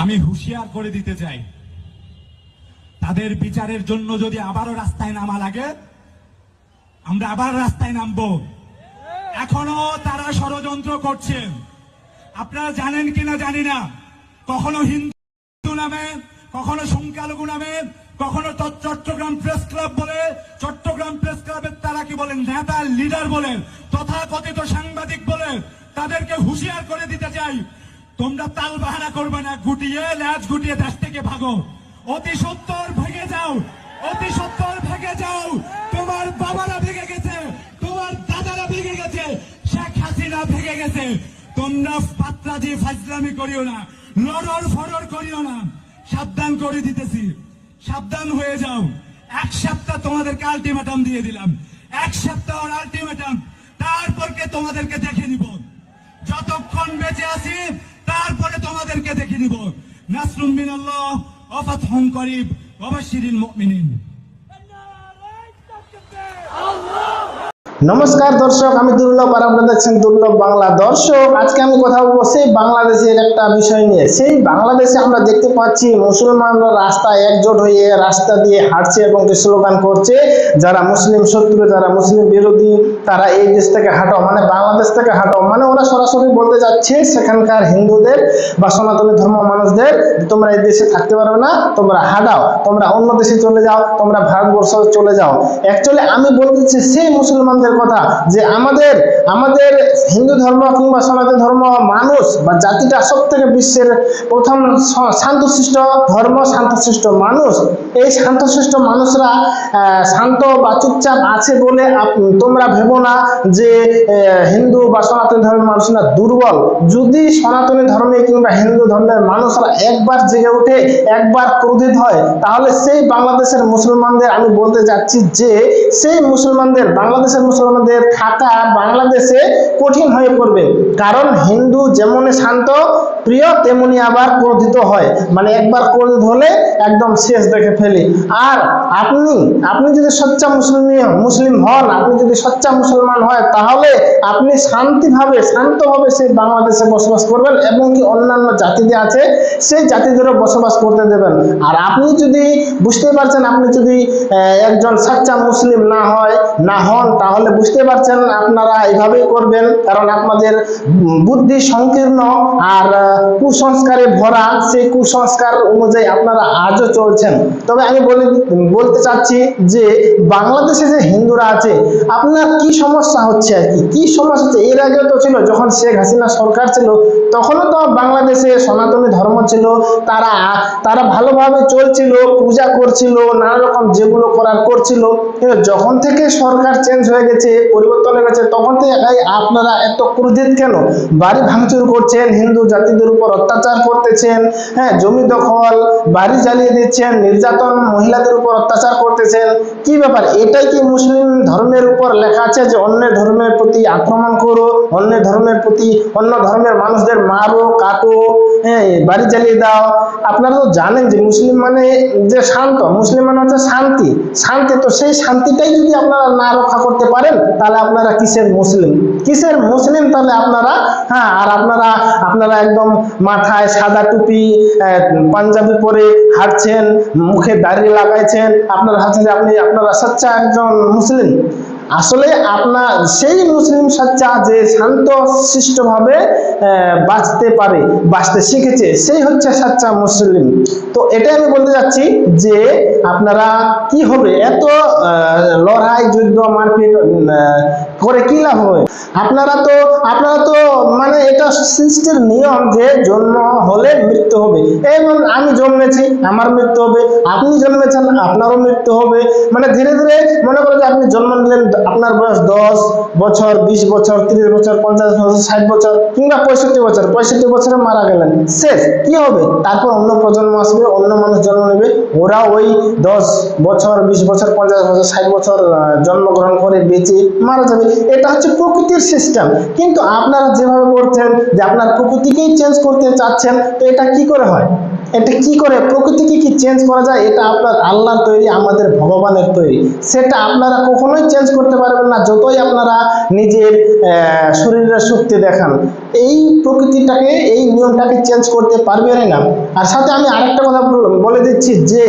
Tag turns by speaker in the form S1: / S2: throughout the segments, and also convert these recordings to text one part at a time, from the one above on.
S1: আমি হুঁশিয়ার করে দিতে চাই। তাদের বিচারের জন্য যদি আবারও রাস্তায় নামা লাগে, আমরা আবার রাস্তায় নামবো। এখনও তারা ষড়যন্ত্র করছে। আপনারা জানেন কিনা জানি না। কখনো হিন্দু নামে, কখনো সংখ্যালঘু নামে, কখনো চট্টগ্রাম প্রেস ক্লাব বলে, চট্টগ্রাম প্রেস ক্লাবের তারা কি বলেন? নেতা, লিডার বলেন, তথাকথিত সাংবাদিক বলে, তাদেরকে হুঁশিয়ার করে দিতে চাই। তোমরা তাল বাহানা করবে না, গুটিয়ে ল্যাজ গুটিয়ে দেশ থেকে ভাগো। অতি সত্তর ভেঙে যাও, অতি সত্তর ভেঙে যাও। তোমার বাবারা ভেঙে গেছে, তোমার দাদারা ভেঙে গেছে, শেখ হাসিনা ভেঙে গেছে। তোমরা পাত্রাজি ফাজলামি করিও না লড়র ফরর করিও না। সাবধান করে দিতেছি, সাবধান হয়ে যাও। এক সপ্তাহ তোমাদেরকে আলটিমেটাম দিয়ে দিলাম। এক সপ্তাহ আলটিমেটাম তারপরকে তোমাদেরকে দেখে নিব। যতক্ষণ বেঁচে আছি তারপরে তোমাদেরকে দেখে নিব। নাসরুম মিনাল্লাহ হং করিব ওয়াবাশশিরিল মুমিনিন।
S2: নমস্কার দর্শক, আমি দুর্লভ আর আপনারা দেখছেন দুর্লভ বাংলা দর্শক। আজকে আমি কথা বলব সেই বাংলাদেশের একটা বিষয় নিয়ে। সেই বাংলাদেশে আমরা দেখতে পাচ্ছি মুসলমানরা রাস্তায় একজোট হয়ে রাস্তা দিয়ে হাঁটছে এবং স্লোগান করছে, যারা মুসলিম শত্রু, যারা মুসলিম বিরোধী, তারা এই দেশ থেকে হাঁটো। মানে বাংলাদেশ থেকে হাঁটো। মানে ওরা সরাসরি বলতে যাচ্ছে, সেখানকার হিন্দুদের বা সনাতনী ধর্ম মানুষদের, তোমরা এই দেশে থাকতে পারবে না, তোমরা হাঁটাও। তোমরা অন্য দেশে চলে যাও, তোমরা ভারতবর্ষ চলে যাও। অ্যাকচুয়ালি আমি বলতেছি সেই মুসলমানদের কথা, যে আমাদের আমাদের হিন্দু ধর্ম কিংবা সনাতন ধর্ম মানুষ বা জাতিটা সব থেকে বিশ্বের প্রথম শান্তশিষ্ট ধর্ম, শান্তশিষ্ট মানুষ। এই শান্তশিষ্ট মানুষরা শান্ত বা চুপচাপ আছে বলে তোমরা ভেবো না যে হিন্দু বা সনাতন ধর্মের মানুষরা দুর্বল। যদি সনাতনী ধর্মে কিংবা হিন্দু ধর্মের মানুষরা একবার জেগে ওঠে, একবার ক্রোধিত হয়, তাহলে সেই বাংলাদেশের মুসলমানদের আমি বলতে যাচ্ছি যে, সেই মুসলমানদের বাংলাদেশের মুসলমানদের থাকা বাংলাদেশে কঠিন হয়ে পড়বে। কারণ হিন্দু যেমন শান্ত প্রিয়, তেমনি আবার ক্রোধিত হয়। মানে একবার ক্রোধিত হলে একদম শেষ দেখে ফেলি। আর আপনি আপনি যদি সচ্চা মুসলিম মুসলিম হন, আপনি যদি সচ্চা মুসলমান হয়, তাহলে আপনি শান্তিভাবে, শান্তভাবে সেই বাংলাদেশে বসবাস করবেন এবং কি অন্যান্য জাতি যে আছে, সেই জাতিদেরও বসবাস করতে দেবেন। আর আপনি যদি বুঝতে পারছেন, আপনি যদি একজন সাচ্চা মুসলিম না হয়, না হন, তাহলে বুঝতে পারছেন আপনারা এইভাবেই করবেন। কারণ আপনাদের বুদ্ধি সংকীর্ণ, আর কুসংস্কারে ভরা, সেই কুসংস্কার অনুযায়ী আপনারা আজও চলছেন। তবে আমি বলে, বলতে চাচ্ছি যে বাংলাদেশে যে হিন্দুরা আছে, আপনার কি সমস্যা হচ্ছে আর কি? কি সমস্যা হচ্ছে? এর আগে তো ছিল, যখন শেখ হাসিনা সরকার ছিল, তখনও তো বাংলাদেশে সনাতনী ধর্ম ছিল, তারা তারা ভালোভাবে চলছিল, পূজা করছিল, নানা রকম যেগুলো করার করছিল। কিন্তু যখন থেকে সরকার চেঞ্জ হয়ে গেছে, পরিবর্তন হয়ে গেছে, তখন থেকে আপনারা এত ক্রোধিত কেন? বাড়ি ভাঙচুর করছেন, হিন্দু জাতিদের উপর অত্যাচার করতেছেন হ্যাঁ জমি দখল, বাড়ি জ্বালিয়ে দিচ্ছেন, নির্যাতন মহিলাদের উপর অত্যাচার করতেছেন, কি ব্যাপার? এটাই কি মুসলিম ধর্মের উপর লেখা আছে যে অন্য ধর্মের প্রতি আক্রমণ করো অন্য ধর্মের প্রতি অন্য ধর্মের মানুষদের মারো, কাটো হ্যাঁ বাড়ি জ্বালিয়ে দাও। আপনারা তো জানেন যে মুসলিম মানে যে শান্ত, মুসলিম মানে হচ্ছে শান্তি। শান্তি তো সেই শান্তিটাই যদি আপনারা না রক্ষা করতে পারেন, তাহলে আপনারা কিসের মুসলিম? কিসের মুসলিম তাহলে আপনারা হ্যাঁ আর আপনারা আপনারা একদম মাথায় সাদা টুপি পাঞ্জাবি পরে হাঁটছেন মুখে দাড়ি লাগাইছেন। আপনার হাতে আপনি আপনারা সচ্চা একজন মুসলিম। আসলে আপনার সেই মুসলিম সচ্চা যে শান্ত শিষ্টভাবে আহ, বাঁচতে পারে বাঁচতে শিখেছে সেই হচ্ছে সচ্চা মুসলিম। তো এটাই আমি বলতে যাচ্ছি যে আপনারা কি হবে? এত লড়াই যুদ্ধ মারপিট করে কি লাভ হবে? আপনারা তো আপনারা তো মানে এটা সৃষ্টির নিয়ম যে জন্ম হলে মৃত্যু হবে। এবং আমি জন্মেছি, আমার মৃত্যু হবে, আপনি জন্মেছেন, আপনারও মৃত্যু হবে। মানে ধীরে ধীরে মনে করো যে আপনি জন্ম নিলেন, আপনার বয়স দশ বছর, বিশ বছর, তিরিশ বছর, পঞ্চাশ বছর, ষাট বছর, কিংবা পঁয়ষট্টি বছর, পঁয়ষট্টি বছরে মারা গেলেন। শেষ, কি হবে? তারপর অন্য প্রজন্ম আসবে, অন্য মানুষ জন্ম নেবে। ওরা ওই দশ বছর, বিশ বছর, পঞ্চাশ বছর, ষাট বছর জন্মগ্রহণ করে বেঁচে মারা যাবে। এটা হচ্ছে প্রকৃতির সিস্টেম কিন্তু আপনারা যেভাবে করছেন যে আপনার প্রকৃতিকেই চেঞ্জ করতে চাচ্ছেন, তো এটা কি করে হয়? এটা কি করে, প্রকৃতিকে কি চেঞ্জ করা যায়? এটা আপনার আল্লাহর তৈরি, আমাদের ভগবানের তৈরি। সেটা আপনারা কখনোই চেঞ্জ করতে পারবেন না, যতই আপনারা নিজের শরীরের শক্তি দেখান। এই প্রকৃতিটাকে, এই নিয়মটাকে চেঞ্জ করতে পারবেনই না। আর সাথে আমি আরেকটা কথা বলে দিচ্ছি যে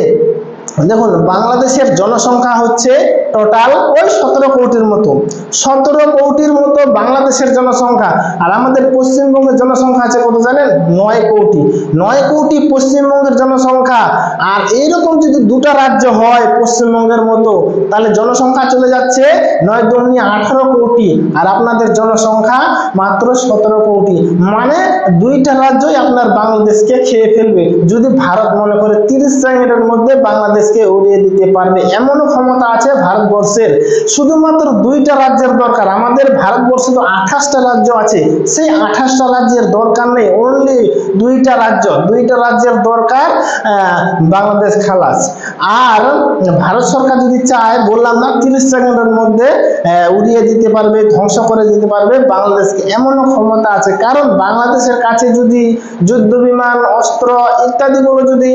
S2: দেখুন, বাংলাদেশের জনসংখ্যা হচ্ছে টোটাল ওই সতেরো কোটির মতো। সতেরো কোটির মতো বাংলাদেশের জনসংখ্যা। আর আমাদের পশ্চিমবঙ্গের জনসংখ্যা আছে কত জানেন? নয় কোটি। নয় কোটি পশ্চিমবঙ্গের জনসংখ্যা। আর এইরকম যদি দুটো রাজ্য হয় পশ্চিমবঙ্গের মতো, তাহলে জনসংখ্যা চলে যাচ্ছে নয় দুগুনি আঠারো কোটি। আর আপনাদের জনসংখ্যা মাত্র সতেরো কোটি। মানে দুইটা রাজ্যই আপনার বাংলাদেশকে খেয়ে ফেলবে। যদি ভারত মনে করে তিরিশ সেকেন্ডের মধ্যে বাংলাদেশকে উড়িয়ে দিতে পারবে। এমনও ক্ষমতা আছে ভারতবর্ষের। শুধুমাত্র দুইটা রাজ্যের দরকার। আমাদের ভারতবর্ষে তো আঠাশটা রাজ্য আছে। সেই আঠাশটা রাজ্যের দরকার নেই। অনলি দুইটা রাজ্য। দুইটা রাজ্যের দরকার বাংলাদেশ খালাস। আর ভারত সরকার যদি চায়, বললাম না, তিরিশ সেকেন্ডের মধ্যে উড়িয়ে দিতে পারবে, ধ্বংস করে দিতে পারবে বাংলাদেশকে। এমনও ক্ষমতা আছে। কারণ বাংলাদেশের কাছে যদি যুদ্ধ বিমান, অস্ত্র ইত্যাদিগুলো যদি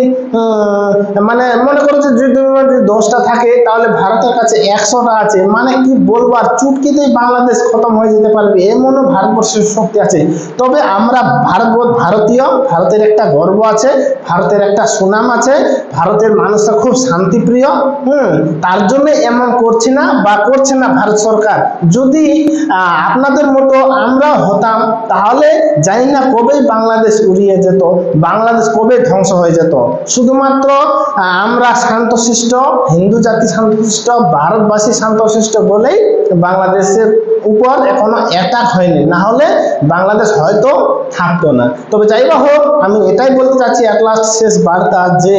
S2: মানে মনে করো যে বিমান যদি দশটা থাকে, তাহলে ভারতের কাছে একশোটা আছে। মানে কি বলব, আর চুটকিতেই বাংলাদেশ খতম হয়ে যেতে পারবে, এমনও ভারতবর্ষের শক্তি আছে। তবে আমরা ভারত ভারতীয়, ভারতের একটা গর্ব আছে, ভারতের একটা সুনাম আছে, ভারতের মানুষরা খুব শান্তিপ্রিয়, হুম, তার জন্য এমন করছি না বা করছে না ভারত সরকার। যদি আপনাদের মতো আমরা হতাম, তাহলে জানি না কবেই বাংলাদেশ উড়িয়ে যেত, বাংলাদেশ কবে ধ্বংস হয়ে যেত। শুধুমাত্র আমরা শান্তশিষ্ট, হিন্দু জাতি শান্তশিষ্ট, ভারতবাসী শান্তশিষ্ট বলেই বাংলাদেশের উপর এখনও অ্যাটাক হয়নি। না হলে বাংলাদেশ হয়তো থাকতো না। তবে যাই হোক, আমি এটাই বলতে চাচ্ছি এক লাস্ট শেষ বার্তা যে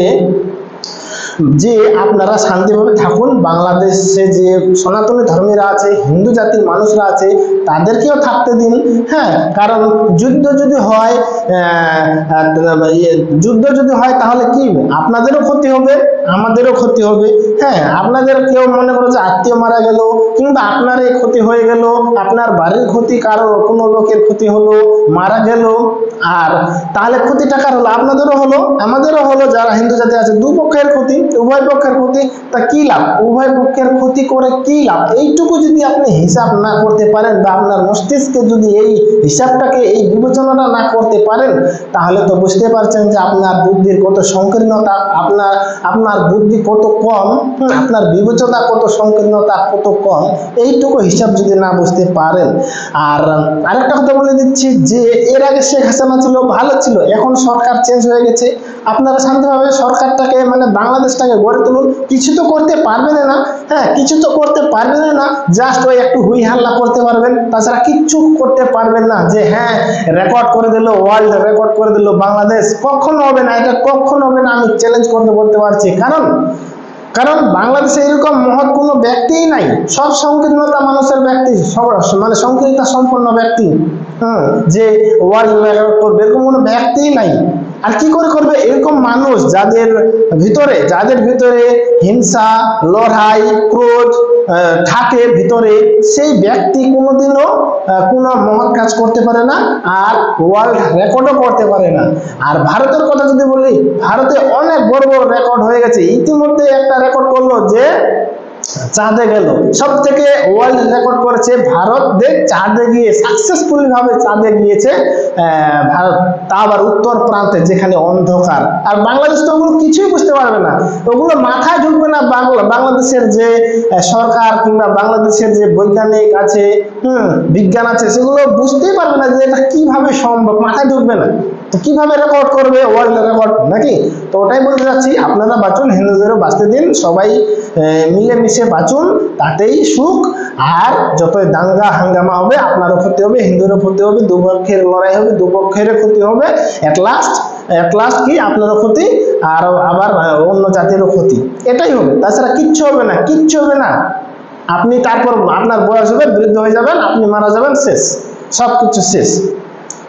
S2: যে আপনারা শান্তিভাবে থাকুন বাংলাদেশে যে সনাতনী ধর্মীরা আছে হিন্দু জাতির মানুষরা আছে তাদেরকেও থাকতে দিন হ্যাঁ? কারণ যুদ্ধ যদি হয় ইয়ে, যুদ্ধ যদি হয় তাহলে কি? আপনাদেরও ক্ষতি হবে আমাদেরও ক্ষতি হবে হ্যাঁ? আপনাদের কেউ মনে করো যে আত্মীয় মারা গেল কিংবা আপনার এই ক্ষতি হয়ে গেল আপনার বাড়ির ক্ষতি কারও কোনো লোকের ক্ষতি হলো মারা গেল আর তাহলে ক্ষতি টাকার হলো? আপনাদেরও হলো আমাদেরও হলো যারা হিন্দু জাতি আছে দুপক্ষের ক্ষতি। উভয় পক্ষের ক্ষতি, তা কি লাভ? উভয় পক্ষের ক্ষতি করে কি লাভ? এইটুকু যদি আপনি হিসাব না করতে পারেন বা আপনার মস্তিষ্কে যদি এই হিসাবটাকে, এই বিবেচনাটা না করতে পারেন, তাহলে তো বুঝতে পারছেন যে আপনার বুদ্ধির কত সংকীর্ণতা, আপনার আপনার বুদ্ধি কত কম আপনার বিবেচনা কত সংকীর্ণতা কত কম, এইটুকু হিসাব যদি না বুঝতে পারেন। আর আরেকটা কথা বলে দিচ্ছি যে, এর আগে শেখ হাসিনা ছিল, ভালো ছিল, এখন সরকার চেঞ্জ হয়ে গেছে। আপনারা শান্তিভাবে সরকারটাকে মানে বাংলাদেশটাকে গড়ে তুলুন। কিছু তো করতে পারবেন না। হ্যাঁ কিছু তো করতে পারবেন না। জাস্ট ওই একটু হুই হাল্লা করতে পারবেন। তাছাড়া কিচ্ছু করতে পারবেন না। যে হ্যাঁ রেকর্ড করে দিল ওয়ার্ল্ড রেকর্ড করে দিল বাংলাদেশ। কখনো হবে না। এটা কখনো হবে না। আমি চ্যালেঞ্জ করতে বলতে পারছি। কারণ কারণ বাংলাদেশে এরকম মহৎ কোনো ব্যক্তিই নাই। সব সংকীর্ণতা মানুষের ব্যক্তি, সব মানে সংকীর্ণতা সম্পন্ন ব্যক্তি। হ্যাঁ যে ওয়ার্ল্ড রেকর্ড করবে এরকম কোনো ব্যক্তিই নাই। আর কি করে করবে? এরকম মানুষ যাদের ভিতরে যাদের ভিতরে হিংসা, লড়াই, ক্রোধ থাকে, ভিতরে সেই ব্যক্তি কোনোদিনও কোনো মহৎ কাজ করতে পারে না আর ওয়ার্ল্ড রেকর্ডও করতে পারে না। আর ভারতের কথা যদি বলি, ভারতে অনেক বড় বড় রেকর্ড হয়ে গেছে। ইতিমধ্যে একটা রেকর্ড করল যে চাঁদে গেল। সব থেকে ওয়ার্ল্ড রেকর্ড করেছে ভারত দেশ চাঁদে গিয়ে সাকসেসফুলি ভাবে চাঁদে গিয়েছে ভারত। তা আবার উত্তর প্রান্তে যেখানে অন্ধকার। আর বাংলাদেশ তো ওগুলো কিছুই বুঝতে পারবে না। ওগুলো মাথায় ঢুকবে না বাংলা বাংলাদেশের যে সরকার কিংবা বাংলাদেশের যে বৈজ্ঞানিক আছে হুম বিজ্ঞান আছে সেগুলো বুঝতেই পারবে না যে এটা কীভাবে সম্ভব মাথায় ঢুকবে না। তো কীভাবে রেকর্ড করবে ওয়ার্ল্ড রেকর্ড নাকি? তো ওটাই বলতে চাচ্ছি আপনারা বাঁচুন হিন্দুদেরও বাঁচতে দিন সবাই আহ, মিলেমিশে বাঁচুন, তাতেই সুখ। আর যতই দাঙ্গা হাঙ্গামা হবে, আপনারও ক্ষতি হবে, হিন্দুরও ক্ষতি হবে, দুপক্ষের লড়াই হবে দুপক্ষের ক্ষতি হবে। অ্যাট লাস্ট অ্যাট লাস্ট কি? আপনারও ক্ষতি, আর আবার অন্য জাতিরও ক্ষতি। এটাই হবে। তাছাড়া কিচ্ছু হবে না, কিচ্ছু হবে না। আপনি তারপর আপনার বয়স হবে, বৃদ্ধ হয়ে যাবেন, আপনি মারা যাবেন, শেষ। সব কিছু শেষ।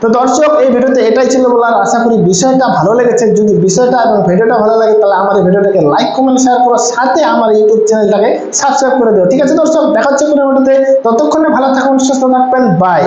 S2: তো দর্শক, এই ভিডিওতে এটাই ছিল বলার আশা করি বিষয়টা ভালো লেগেছে। যদি বিষয়টা এবং ভিডিওটা ভালো লাগে, তাহলে আমার ভিডিওটাকে লাইক কমেন্ট শেয়ার করার সাথে আমার ইউটিউব চ্যানেলটাকে সাবস্ক্রাইব করে দিও। ঠিক আছে দর্শক, দেখা হচ্ছে কোনো ভিডিওতে। ততক্ষণে ভালো থাকুন, সুস্থ থাকবেন। বাই